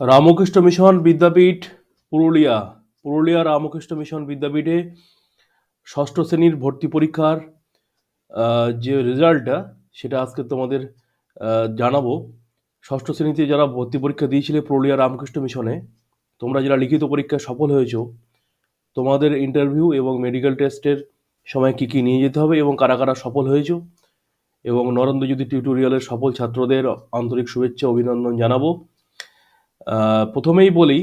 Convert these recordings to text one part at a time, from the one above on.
Ramakrishna Mission Vidyapith Purulia. Purulia Ramakrishna Mission বিদ্যাপীঠে ষষ্ঠ শ্রেণির ভর্তি পরীক্ষার যে রেজাল্টটা, সেটা আজকে তোমাদের জানাব। ষষ্ঠ শ্রেণীতে যারা ভর্তি পরীক্ষা দিয়েছিলে পুরুলিয়া রামকৃষ্ণ মিশনে, তোমরা যারা লিখিত পরীক্ষায় সফল হয়েছো, তোমাদের ইন্টারভিউ এবং মেডিকেল টেস্টের সময় কি কি নিয়ে যেতে হবে এবং কারা কারা সফল হয়েছো, এবং নরেন্দ্রজ্যোতি টিউটোরিয়ালের সফল ছাত্রদের আন্তরিক শুভেচ্ছা, অভিনন্দন জানাব। প্রথমেই বলি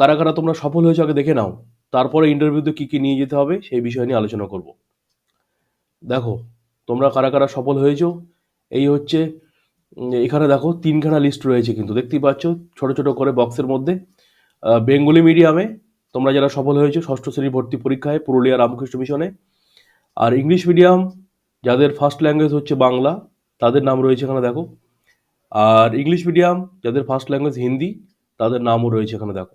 কারা কারা তোমরা সফল হয়েছো আগে দেখে নাও। তারপরে ইন্টারভিউতে কি কি নিয়ে যেতে হবে সেই বিষয় নিয়ে আলোচনা করব। দেখো, তোমরা কারা কারা সফল হয়েছো, এই হচ্ছে এখানে দেখো, তিনখানা লিস্ট রয়েছে কিন্তু, দেখতেই পাচ্ছ, ছোট ছোট করে বক্সের মধ্যে। বেঙ্গলি মিডিয়ামে তোমরা যারা সফল হয়েছো, ষষ্ঠ শ্রেণি ভর্তি পরীক্ষায়, পুরুলিয়া রামকৃষ্ণ মিশনে। আর ইংলিশ মিডিয়াম যাদের ফার্স্ট ল্যাঙ্গুয়েজ হচ্ছে বাংলা, তাদের নাম রয়েছে এখানে দেখো আর ইংলিশ মিডিয়াম যাদের ফার্স্ট ল্যাঙ্গুয়েজ হিন্দি, তাদের নামও রয়েছে এখানে দেখো।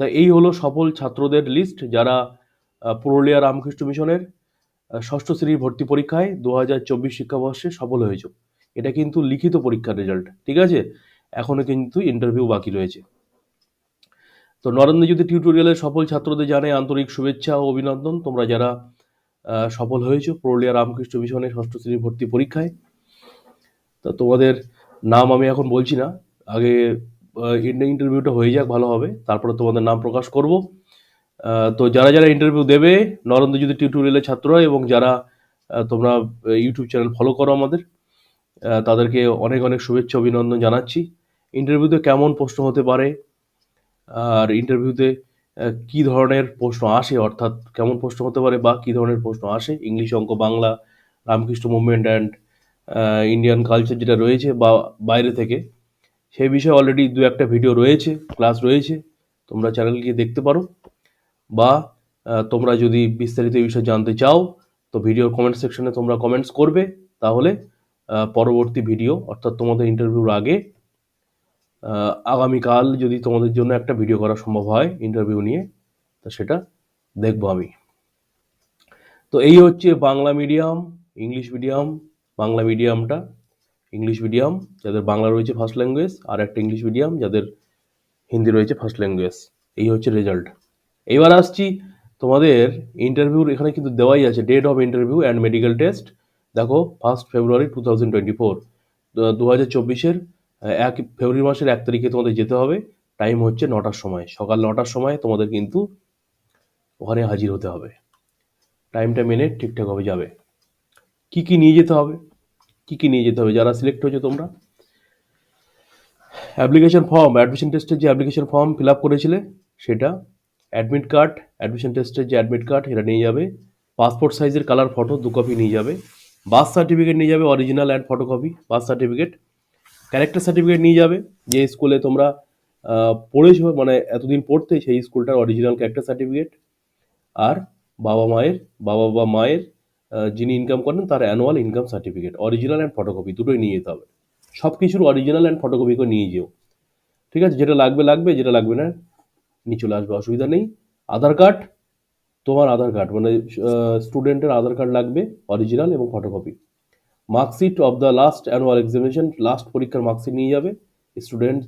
তা এই হলো সফল ছাত্রদের লিস্ট যারা পুরুলিয়া রামকৃষ্ণ মিশনের ষষ্ঠ শ্রেণির ভর্তি পরীক্ষায় দু হাজার চব্বিশ শিক্ষাবর্ষে সফল হয়েছে। এটা কিন্তু লিখিত পরীক্ষার রেজাল্ট ঠিক আছে? এখনও কিন্তু ইন্টারভিউ বাকি রয়েছে। তো নরেন্দ্র নরেন্দ্রজ্যোতি টিউটোরিয়ালের সফল ছাত্রদের জানে, আন্তরিক শুভেচ্ছা ও অভিনন্দন। তোমরা যারা সফল হয়েছো পুরুলিয়া রামকৃষ্ণ মিশনের ষষ্ঠ শ্রেণির ভর্তি পরীক্ষায়, তা তোমাদের নাম আমি এখন বলছি না। আগে ইন্টারভিউটা হয়ে যাক, ভালো হবে। তারপরে তোমাদের নাম প্রকাশ করব। তো যারা যারা ইন্টারভিউ দেবে নরেন্দ্র নরেন্দ্রজ্যোতি টিউটোরিয়ালের ছাত্ররা এবং যারা তোমরা ইউটিউব চ্যানেল ফলো করো আমাদের তাদেরকে অনেক অনেক শুভেচ্ছা, অভিনন্দন জানাচ্ছি। ইন্টারভিউতে কেমন প্রশ্ন হতে পারে? আর ইন্টারভিউতে কি ধরনের প্রশ্ন আসে? অর্থাৎ কেমন প্রশ্ন হতে পারে বা কি ধরনের প্রশ্ন আসে? ইংলিশ অঙ্ক, Bangla, Ramakrishna movement and Indian culture যেটা রয়েছে বা বাইরে থেকে সেই বিষয়ে অলরেডি দু একটা ভিডিও রয়েছে ক্লাস রয়েছে, তোমরা চ্যানেল গিয়ে দেখতে পারো। বা তোমরা যদি বিস্তারিত এই বিষয়ে জানতে চাও, তো ভিডিওর কমেন্ট সেকশনে তোমরা কমেন্টস করবে, তাহলে পরবর্তী ভিডিও অর্থাৎ তোমাদের ইন্টারভিউর আগে আগামীকাল যদি তোমাদের জন্য একটা ভিডিও করা সম্ভব হয় ইন্টারভিউ নিয়ে, তা সেটা দেখব আমি। তো এই হচ্ছে Bangla medium English medium Bangla মিডিয়ামটা English medium যাদের বাংলা রয়েছে ফার্স্ট ল্যাঙ্গুয়েজ আর একটা ইংলিশ মিডিয়াম যাদের হিন্দি রয়েছে ফার্স্ট ল্যাঙ্গুয়েজ এই হচ্ছে রেজাল্ট এবার আসছি তোমাদের ইন্টারভিউর এখানে কিন্তু দেওয়াই আছে date of interview and medical test দেখো first February two thousand twenty four দু হাজার চব্বিশের এক ফেব্রুয়ারি মাসের এক তারিখে তোমাদের যেতে হবে। টাইম হচ্ছে নটার সময়। সকাল নটার সময় তোমাদের কিন্তু ওখানে হাজির হতে হবে। টাইমটা মেনে ঠিকঠাকভাবে যাবে। কি কি নিয়ে যেতে হবে? কি কি নিয়ে যেতে হবে? যারা সিলেক্ট হয়েছে তোমরা? অ্যাপ্লিকেশন ফর্ম অ্যাডমিশন টেস্টের যে অ্যাপ্লিকেশন ফর্ম ফিল আপ করেছিলে, সেটা অ্যাডমিট কার্ড অ্যাডমিশন টেস্টের যে অ্যাডমিট কার্ড এটা নিয়ে যাবে। পাসপোর্ট সাইজের কালার ফটো দু কপি নিয়ে যাবে। বার্থ সার্টিফিকেট নিয়ে যাবে original and photocopy birth certificate character certificate নিয়ে যাবে, যে স্কুলে তোমরা পড়েছো মানে এতদিন পড়তে, সেই স্কুলটার অরিজিনাল ক্যারেক্টার সার্টিফিকেট আর বাবা মায়ের, বাবা বা মায়ের যিনি ইনকাম করেন তার annual income certificate original and photocopy দুটোই নিয়ে যেতে হবে। সব কিছুর অরিজিনাল অ্যান্ড ফটোকপি করে নিয়ে যেও। ঠিক আছে? যেটা লাগবে লাগবে, যেটা লাগবে না, নিয়ে চলে আসবে, অসুবিধা নেই। আধার কার্ড তোমার আধার কার্ড মানে স্টুডেন্টের আধার কার্ড লাগবে অরিজিনাল এবং photocopy marksheet of the last annual examination last পরীক্ষার মার্কশিট নিয়ে যাবে। স্টুডেন্ট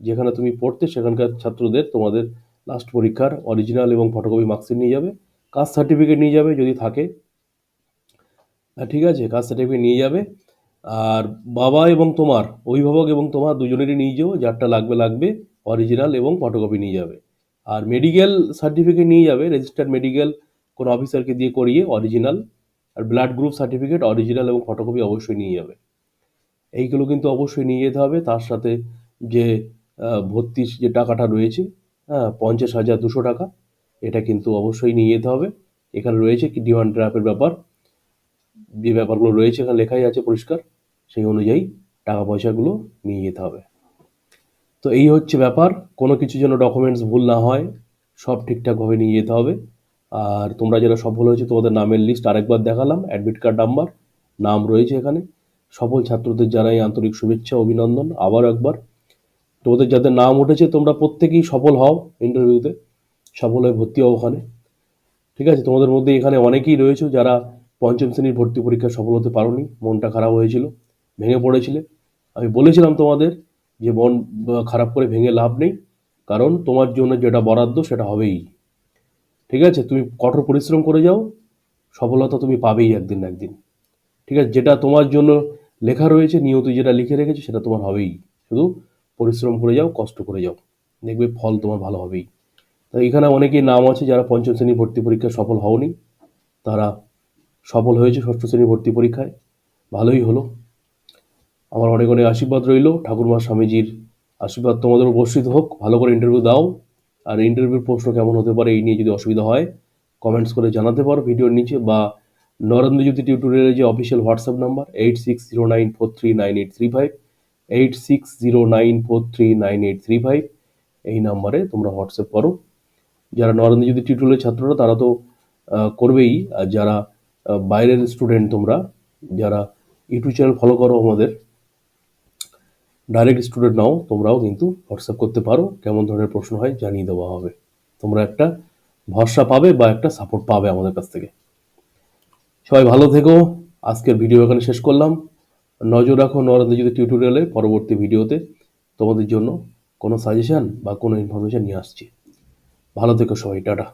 যেখানে তুমি পড়তে, সেখানকার ছাত্রদের তোমাদের লাস্ট পরীক্ষার অরিজিনাল এবং ফটোকপি মার্কশিট নিয়ে যাবে। কাস্ট সার্টিফিকেট নিয়ে যাবে, যদি থাকে ঠিক আছে কাস্ট সার্টিফিকেট নিয়ে যাবে। আর বাবা এবং তোমার, অভিভাবক এবং তোমার দুজনেরই নিয়ে যাও, যারটা লাগবে লাগবে অরিজিনাল এবং ফটোকপি নিয়ে যাবে। আর মেডিকেল সার্টিফিকেট নিয়ে যাবে রেজিস্টার্ড মেডিকেল কোনো অফিসারকে দিয়ে করিয়ে অরিজিনাল আর ব্লাড গ্রুপ সার্টিফিকেট অরিজিনাল এবং ফটোকপি অবশ্যই নিয়ে যাবে। এইগুলো কিন্তু অবশ্যই নিয়ে যেতে হবে, তার সাথে যে ভর্তির যে টাকাটা রয়েছে হ্যাঁ পঞ্চাশ হাজার দুশো টাকা, এটা কিন্তু অবশ্যই নিয়ে যেতে হবে। এখানে রয়েছে কি ডিমান্ড ড্রাফের ব্যাপার। যে ব্যাপারগুলো রয়েছে, এখানে লেখাই আছে পরিষ্কার, সেই অনুযায়ী টাকা পয়সাগুলো নিয়ে যেতে হবে। তো এই হচ্ছে ব্যাপার। কোনো কিছু যেন ডকুমেন্টস ভুল না হয়, সব ঠিকঠাকভাবে নিয়ে যেতে হবে। আর তোমরা যারা সফল হয়েছে, তোমাদের নামের লিস্ট আরেকবার দেখালাম অ্যাডমিট কার্ড নাম্বার নাম রয়েছে এখানে। সফল ছাত্রদের জানাই আন্তরিক শুভেচ্ছা, অভিনন্দন আবার একবার। তোমাদের যাদের নাম উঠেছে, তোমরা প্রত্যেকেই সফল হও ইন্টারভিউতে সফল হয়ে ভর্তি হও ওখানে। ঠিক আছে? তোমাদের মধ্যে এখানে অনেকেই রয়েছে যারা পঞ্চম শ্রেণির ভর্তি পরীক্ষা সফল হতে পারোনি, মনটা খারাপ হয়েছিল, ভেঙে পড়েছিলে। আমি বলেছিলাম তোমাদের যে মন খারাপ করে ভেঙে লাভ নেই, কারণ তোমার জন্য যেটা বরাদ্দ সেটা হবেই। ঠিক আছে? তুমি কঠোর পরিশ্রম করে যাও, সফলতা তুমি পাবেই একদিন না একদিন। ঠিক আছে? যেটা তোমার জন্য লেখা রয়েছে, নিয়ত যেটা লিখে রেখেছো, সেটা তোমার হবেই। শুধু পরিশ্রম করে যাও, কষ্ট করে যাও। দেখবে ফল তোমার ভালো হবেই। তো এখানে অনেকেই নাম আছে যারা পঞ্চম শ্রেণি ভর্তি পরীক্ষা সফল হওনি। তারা সফল হয়েছে ষষ্ঠ শ্রেণির ভর্তি পরীক্ষায়। ভালোই হলো। আমার অনেক অনেক আশীর্বাদ রইল। ঠাকুরমা স্বামীজির আশীর্বাদ তোমাদের উপস্থিত হোক। ভালো করে ইন্টারভিউ দাও। আর ইন্টারভিউর প্রশ্ন কেমন হতে পারে এই নিয়ে যদি অসুবিধা হয় কমেন্টস করে জানাতে পারো ভিডিওর নিচে বা নরেন্দ্রজ্যোতি টিউটোরিয়ালের যে official WhatsApp number eight six zero nine four three nine eight three five eight six zero nine four three nine eight three five এই নাম্বারে তোমরা হোয়াটসঅ্যাপ করো। যারা নরেন্দ্র নরেন্দ্রজ্যোতি টিউটোরিয়ালের ছাত্ররা, তারা তো করবেই। আর যারা বাইরের স্টুডেন্ট তোমরা, যারা ইউটিউব চ্যানেল ফলো করো আমাদের ডাইরেক্ট স্টুডেন্ট নাও, তোমরাও কিন্তু হোয়াটসঅ্যাপ করতে পারো, কেমন ধরনের প্রশ্ন হয় জানিয়ে দেওয়া হবে। তোমরা একটা ভরসা পাবে বা একটা সাপোর্ট পাবে আমাদের কাছ থেকে। সবাই ভালো থেকো, আজকের ভিডিও এখানে শেষ করলাম। নজর রাখো নরেন্দ্র যদি টিউটোরিয়ালে পরবর্তী ভিডিওতে তোমাদের জন্য কোনো সাজেশন বা কোনো ইনফরমেশন নিয়ে আসছি। ভালো থেকো সবাই, টাটা।